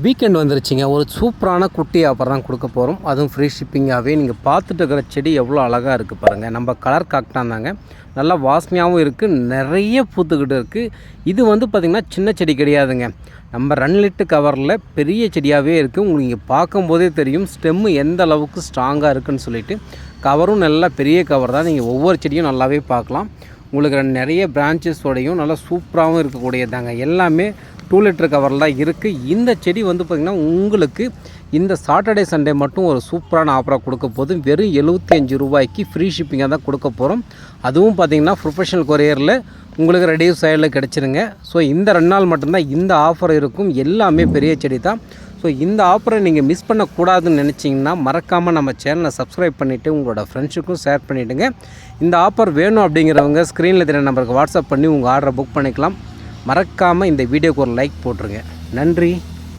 Weekend வந்துருச்சுங்க. ஒரு சூப்பரான குட்டி ஆஃபர் தான் கொடுக்க போகிறோம் அதுவும் ஃப்ரீ ஷிப்பிங்காகவே நீங்கள் பார்த்துட்டு இருக்கிற செடி எவ்வளோ அழகாக இருக்குது பாருங்கள் நம்ம கலர் காக்டான் தாங்க. நல்லா வாசனையாகவும் இருக்குது நிறைய பூத்துக்கிட்டு இருக்குது இது வந்து பார்த்திங்கன்னா சின்ன செடி கிடையாதுங்க. நம்ம ரன் லிட்டு கவரில் பெரிய செடியாகவே இருக்குது உங்களுக்கு இங்கே பார்க்கும்போதே தெரியும். ஸ்டெம்மு எந்த அளவுக்கு ஸ்ட்ராங்காக இருக்குன்னு சொல்லிட்டு. கவரும் நல்லா பெரிய கவர் தான். நீங்கள் ஒவ்வொரு செடியும் நல்லாவே பார்க்கலாம். உங்களுக்கு நிறைய பிரான்ச்சஸோடையும் நல்லா சூப்பராகவும் இருக்கக்கூடியதாங்க எல்லாமே டூ லிட்டர் கவரில் தான் இருக்குது இந்த செடி வந்து பார்த்திங்கன்னா உங்களுக்கு இந்த சாட்டர்டே சண்டே மட்டும் ஒரு சூப்பரான ஆஃபராக கொடுக்க போதும். வெறும் எழுபத்தி அஞ்சு ரூபாய்க்கு ஃப்ரீ ஷிப்பிங்காக தான் கொடுக்க போகிறோம் அதுவும் பார்த்திங்கன்னா ப்ரொஃபஷனல் கொரியரில் உங்களுக்கு ரெடியூஸ் சைடில் கிடச்சிருங்க. ஸோ இந்த ரெண்டு நாள் மட்டும்தான் இந்த ஆஃபர் இருக்கும். எல்லாமே பெரிய செடி தான். ஸோ இந்த ஆஃபரை நீங்கள் மிஸ் பண்ணக்கூடாதுன்னு நினச்சிங்கன்னா மறக்காமல் நம்ம சேனலை சப்ஸ்கிரைப் பண்ணிவிட்டு உங்களோட ஃப்ரெண்ட்ஸுக்கும் ஷேர் பண்ணிவிடுங்க இந்த ஆஃபர் வேணும் அப்படிங்கிறவங்க ஸ்க்ரீனில் தெரிய நம்பருக்கு வாட்ஸ்அப் பண்ணி உங்கள் ஆர்டரை புக் பண்ணிக்கலாம். மறக்காமல் இந்த வீடியோக்கு ஒரு லைக் போட்டுருங்க. நன்றி.